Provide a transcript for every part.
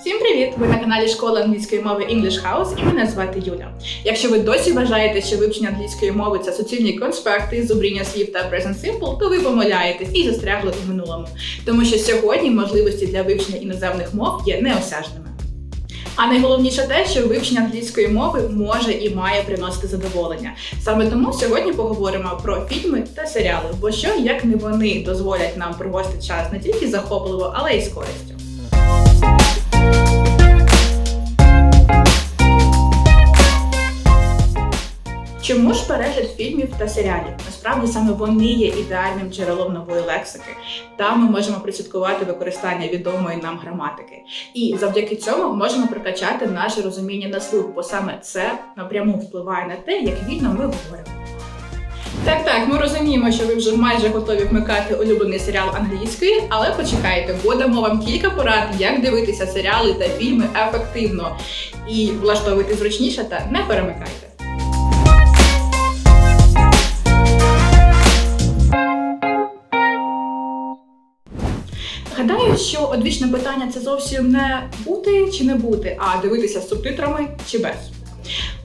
Всім привіт! Ви на каналі Школа англійської мови English House і мене звати Юля. Якщо ви досі вважаєте, що вивчення англійської мови це суцільні конспекти, зубріння слів та present simple, то ви помиляєтесь і застрягли у минулому. Тому що сьогодні можливості для вивчення іноземних мов є неосяжними. А найголовніше те, що вивчення англійської мови може і має приносити задоволення. Саме тому сьогодні поговоримо про фільми та серіали, бо що як не вони дозволять нам проводити час не тільки захопливо, але й з користю. Перегляд фільмів та серіалів? Насправді саме вони є ідеальним джерелом нової лексики. Там ми можемо прослідкувати використання відомої нам граматики. І завдяки цьому можемо прокачати наше розуміння на слух, бо саме це напряму впливає на те, як вільно ми говоримо. Так, так, ми розуміємо, що ви вже майже готові вмикати улюблений серіал англійської, але почекайте, бо вам кілька порад, як дивитися серіали та фільми ефективно і влаштовувати зручніше та не перемикайте. Гадаю, що одвічне питання це зовсім не бути чи не бути, а дивитися з субтитрами чи без.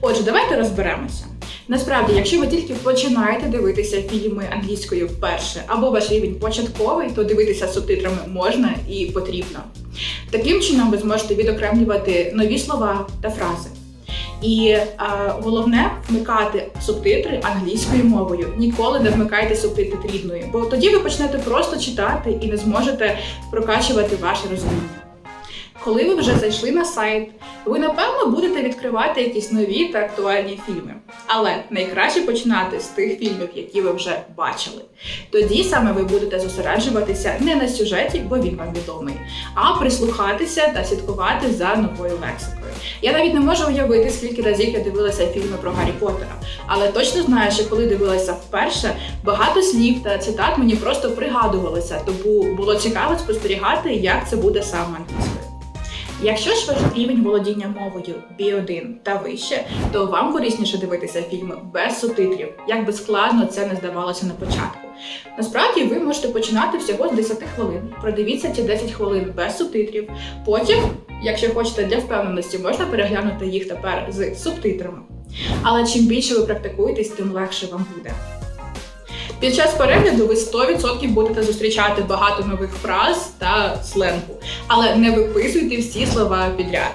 Отже, давайте розберемося. Насправді, якщо ви тільки починаєте дивитися фільми англійською вперше, або ваш рівень початковий, то дивитися з субтитрами можна і потрібно. Таким чином ви зможете відокремлювати нові слова та фрази. І е, головне вмикати субтитри англійською мовою. Ніколи не вмикайте субтитри рідною, бо тоді ви почнете просто читати і не зможете прокачувати ваше розуміння. Коли ви вже зайшли на сайт, ви напевно будете відкривати якісь нові та актуальні фільми. Але найкраще починати з тих фільмів, які ви вже бачили. Тоді саме ви будете зосереджуватися не на сюжеті, бо він вам відомий, а прислухатися та слідкувати за новою лексикою. Я навіть не можу уявити, скільки разів я дивилася фільми про Гаррі Поттера, але точно знаю, що коли дивилася вперше, багато слів та цитат мені просто пригадувалися, тому було цікаво спостерігати, як це буде саме англійською. Якщо ж ваш рівень володіння мовою B1 та вище, то вам корисніше дивитися фільми без субтитрів, як би складно це не здавалося на початку. Насправді ви можете починати всього з 10 хвилин. Продивіться ці 10 хвилин без субтитрів. Потім, якщо хочете для впевненості, можна переглянути їх тепер з субтитрами. Але чим більше ви практикуєтесь, тим легше вам буде. Під час перегляду ви 100% будете зустрічати багато нових фраз та сленгу, але не виписуйте всі слова підряд.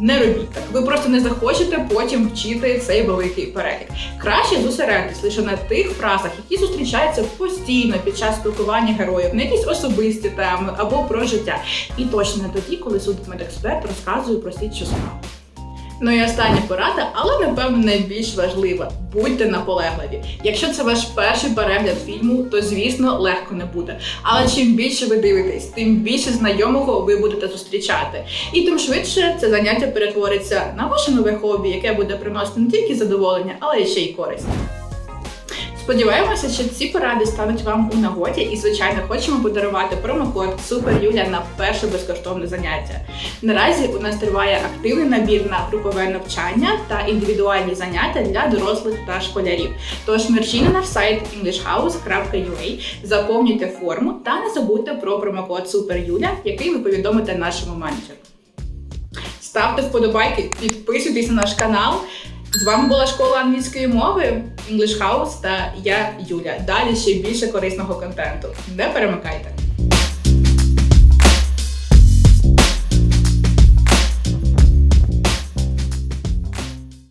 Не робіть так. Ви просто не захочете потім вчити цей великий перелік. Краще зосередитись лише на тих фразах, які зустрічаються постійно під час спілкування героїв, на якісь особисті теми або про життя. І точно не тоді, коли судмедексперт розказує про слідчу справу. Ну і остання порада, але напевно найбільш важлива. Будьте наполегливі. Якщо це ваш перший перегляд фільму, то звісно легко не буде. Але чим більше ви дивитесь, тим більше знайомого ви будете зустрічати. І тим швидше це заняття перетвориться на ваше нове хобі, яке буде приносити не тільки задоволення, але ще й користь. Сподіваємося, що ці поради стануть вам у нагоді, і звичайно хочемо подарувати промокод СУПЕРЮЛЯ на перше безкоштовне заняття. Наразі у нас триває активний набір на групове навчання та індивідуальні заняття для дорослих та школярів. Тож мерчі на наш сайт englishhouse.ua, заповнюйте форму та не забудьте про промокод СУПЕРЮЛЯ, який ви повідомите нашому менеджеру. Ставте вподобайки, підписуйтесь на наш канал. З вами була школа англійської мови English House та я Юля. Далі ще більше корисного контенту. Не перемикайте!